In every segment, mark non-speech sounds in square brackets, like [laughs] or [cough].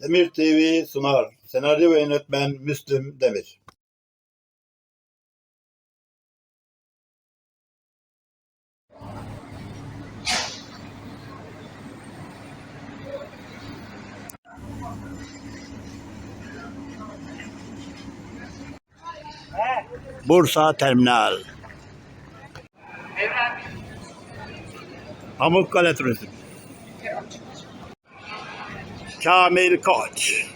Demir TV sunar. Senaryo ve yönetmen Müslüm Demir. Bursa Terminal. Pamukkale Turizm. Kamil Koç.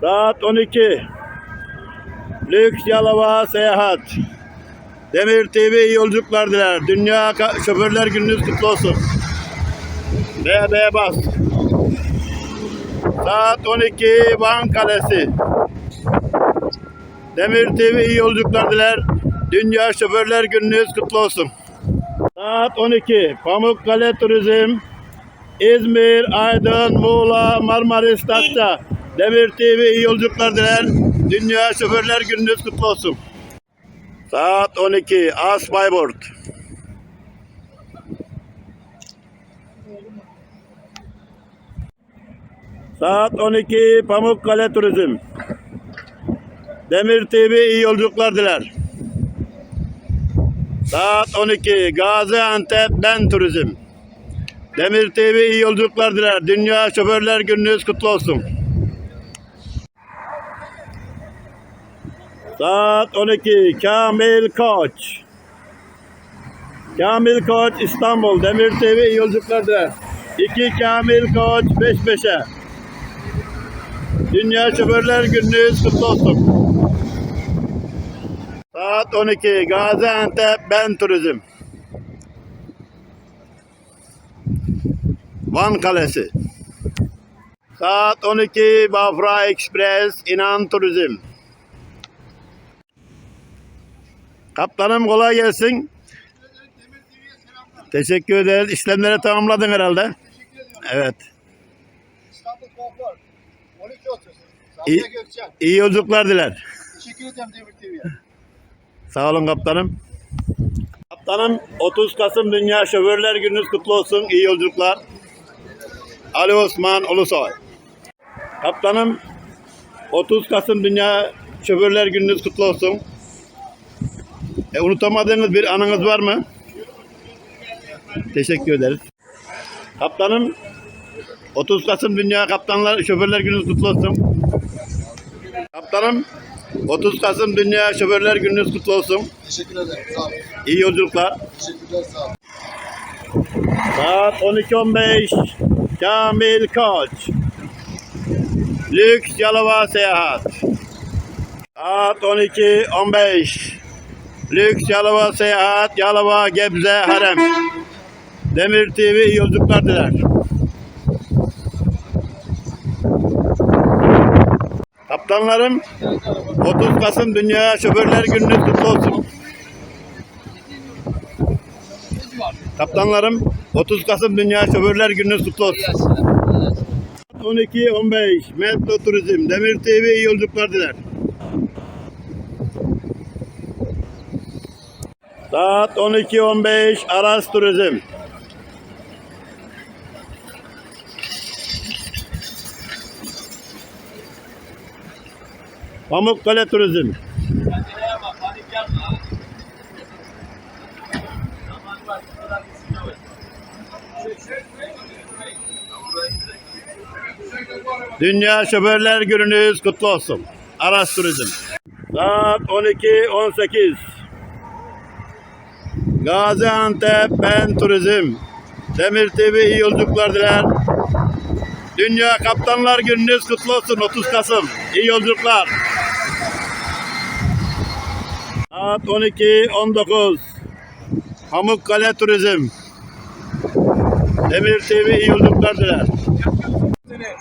Saat 12. Lüks Yalova Seyahat. Demir TV iyi yolculuklar diler. Dünya Şoförler Gününüz kutlu olsun. BB bas. Saat 12 Van Kalesi. Demir TV iyi yolculuklar diler. Dünya Şoförler Gününüz kutlu olsun. Saat 12 Pamukkale Turizm. İzmir, Aydın, Muğla, Marmaris, Datça. Demir TV iyi yolculuklar diler. Dünya Şoförler Gününüz kutlu olsun. Saat 12. As Bayburt. Saat 12. Pamukkale Turizm. Demir TV iyi yolculuklar diler. Saat 12. Gaziantep Ben Turizm. Demir TV iyi yolculuklar diler. Dünya Şoförler Gününüz kutlu olsun. Saat 12. Kamil Koç. Kamil Koç İstanbul. Demir TV yolculuklar diler. 2 Kamil Koç 5 5'e. Dünya Şoförler Gününüz kutlu olsun. Saat 12. Gaziantep Ben Turizm. Van Kalesi. Saat 12 Bafra Express İnan Turizm. Kaptanım kolay gelsin. Teşekkür ederiz. İşlemleri tamamladın herhalde. Evet. İstanbul Konfor. 12.30. İyi. İyi yolculuklar diler. Teşekkür ederim Demir TV'ye. [laughs] Sağ olun kaptanım. Kaptanım 30 Kasım Dünya Şoförler Gününüz kutlu olsun. İyi yolculuklar. Ali Osman Ulusoy. Kaptanım 30 Kasım Dünya Şoförler Gününüz kutlu olsun. E, unutamadığınız bir anınız var mı? Teşekkür ederiz. Kaptanım 30 Kasım Dünya Kaptanlar Şoförler Gününüz kutlu olsun. Kaptanım 30 Kasım Dünya Şoförler Gününüz kutlu olsun. Teşekkür ederim. Sağ olun. İyi yolculuklar. Teşekkürler sağ olun. Saat 12.15 Kamil Koç Lüks Yalova Seyahat Saat 12.15 Lüks Yalova Seyahat Yalova Gebze Harem Demir TV yolculuklar diler. Kaptanlarım 30 Kasım Dünya Şoförler Gününüz kutlu olsun. Kaptanlarım 30 Kasım Dünya Şoförler Gününüz kutlu olsun. 12-15 Metro Turizm Demir TV yolculuklar diler. Saat 12-15 Aras Turizm. Pamukkale Turizm. Dünya Şoförler Gününüz kutlu olsun. Aras Turizm. Saat 12.18 Gaziantep Ben Turizm. Demir TV iyi yolculuklar diler. Dünya Kaptanlar Gününüz kutlu olsun 30 Kasım. İyi yolculuklar. Saat 12.19 Pamukkale Turizm. Demir TV iyi yolculuklar diler.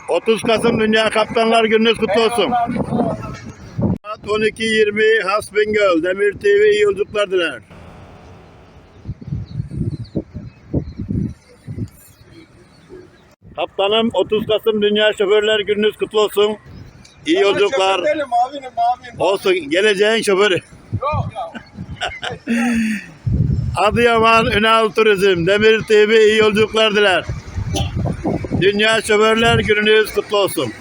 30 Kasım Dünya Kaptanlar Gününüz kutlu olsun. Saat 12.20 Hasbingöl Demir TV iyi yolculuklar diler. Kaptanım 30 Kasım Dünya Şoförler Gününüz kutlu olsun. İyi yolculuklar. Abinim. Olsun geleceğin şoförü. Yok ya. [laughs] Adıyaman Ünal Turizm Demir TV iyi yolculuklar diler. Dünya Şoförler Gününüz kutlu olsun.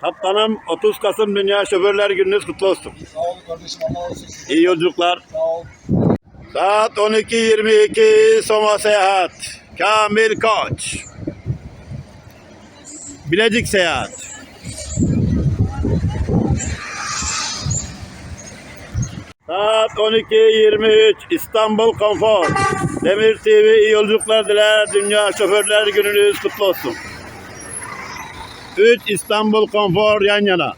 Kaptanım 30 Kasım Dünya Şoförler Gününüz kutlu olsun. Sağ olun kardeşim Allah olsun. İyi yolculuklar. Sağ ol. Saat 12.22 Soma Seyahat. Kamil Koç. Bilecik Seyahat. Saat 12.23 İstanbul Konfor. Demir TV iyi yolculuklar diler. Dünya Şoförler Gününüz kutlu olsun. 3 İstanbul Konfor yan yana.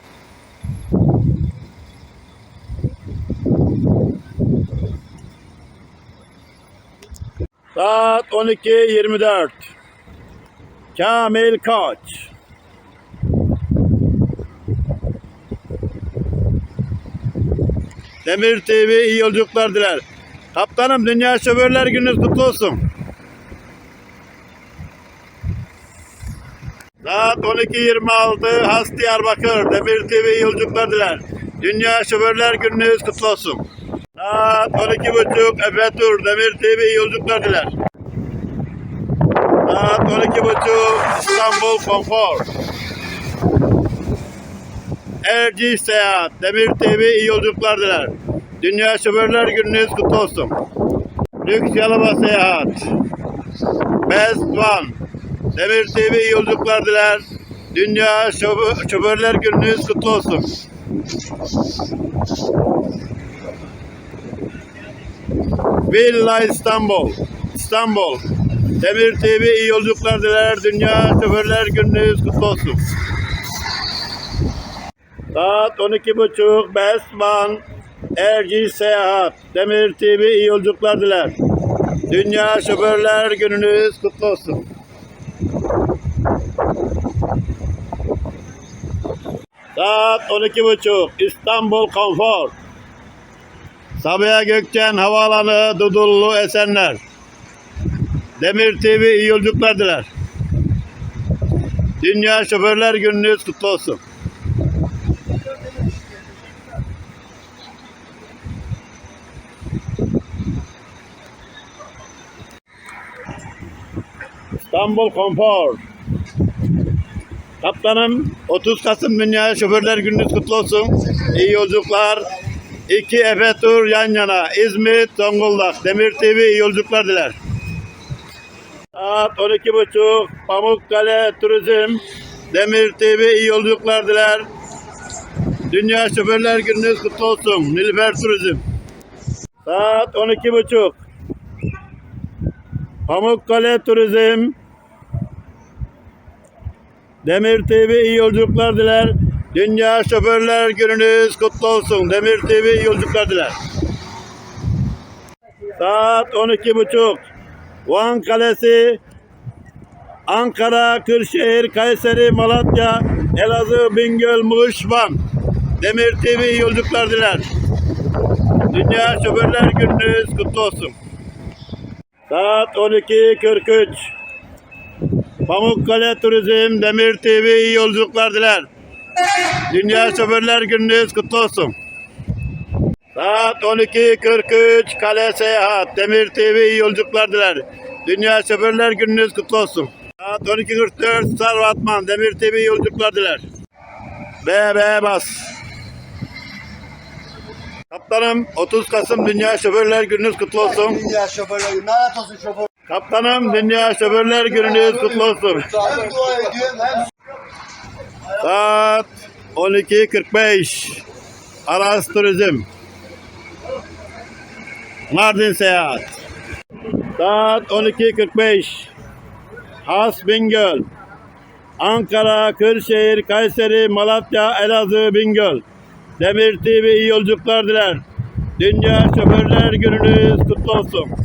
Saat 12.24 Kamil Koç Demir TV iyi yolculuklar diler. Kaptanım Dünya Şoförler Gününüz kutlu olsun. Saat 12.26 Has Diyarbakır Demir TV iyi yolculuklar diler. Dünya Şoförler Gününüz kutlu olsun. Saat 12.30 Efe Tur Demir TV iyi yolculuklar diler. Saat 12.30 İstanbul Konfor. Erci Seyahat Demir TV iyi yolculuklar diler. Dünya Şoförler Gününüz kutlu olsun. Lüks Yalova Seyahat. Best One. Demir TV iyi yolculuklar diler. Dünya Şofö- Şoförler Gününüz kutlu olsun. Villa İstanbul. İstanbul. Demir TV iyi yolculuklar diler. Dünya Şoförler Gününüz kutlu olsun. Saat 12.30 Best One Erci Seyahat Demir TV iyi yolculuklar diler. Dünya Şoförler Gününüz kutlu olsun. Saat 12.30 İstanbul Konfor Sabiha Gökçen Havaalanı Dudullu Esenler Demir TV iyi yolculuklar diler. Dünya Şoförler Gününüz kutlu olsun. İstanbul Konfor. Kaptanım 30 Kasım Dünya Şoförler Gününüz kutlu olsun. İyi yolculuklar. İki Efe Tur yan yana. İzmit, Zonguldak. Demir TV iyi yolculuklar diler. Saat 12.30 Pamukkale Turizm. Demir TV iyi yolculuklar diler. Dünya Şoförler Gününüz kutlu olsun. Nilüfer Turizm. Saat 12.30 Pamukkale Turizm. Demir TV iyi yolculuklar diler. Dünya Şoförler Gününüz kutlu olsun. Demir TV yolculuklar diler. Saat 12.30 Van Kalesi Ankara, Kırşehir, Kayseri, Malatya, Elazığ, Bingöl, Muş, Van. Demir TV yolculuklar diler. Dünya Şoförler Gününüz kutlu olsun. Saat 12.43 Pamukkale Turizm Demir TV yolculuklar diler. Dünya Şoförler Gününüz kutlu olsun. Saat 12.43 Kale Seyahat Demir TV yolculuklar diler. Dünya Şoförler Gününüz kutlu olsun. Saat 12.44 Sarvatman Demir TV yolculuklar diler. BB Bas. Kaptanım 30 Kasım Dünya Şoförler Gününüz kutlu olsun. Dünya şoförleri. Lanet olsun şoför. Kaptanım Dünya Şoförler Gününüz kutlu olsun. Hem dua ediyorum hem Saat 12.45 Aras Turizm. Mardin Seyahat. Saat 12.45 Has Bingöl. Ankara, Kırşehir, Kayseri, Malatya, Elazığ, Bingöl. Demir TV iyi yolculuklar diler. Dünya Şoförler Gününüz kutlu olsun.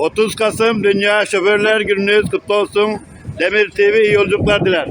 30 Kasım Dünya Şoförler Gününüz kutlu olsun. Demir TV iyi yolculuklar diler.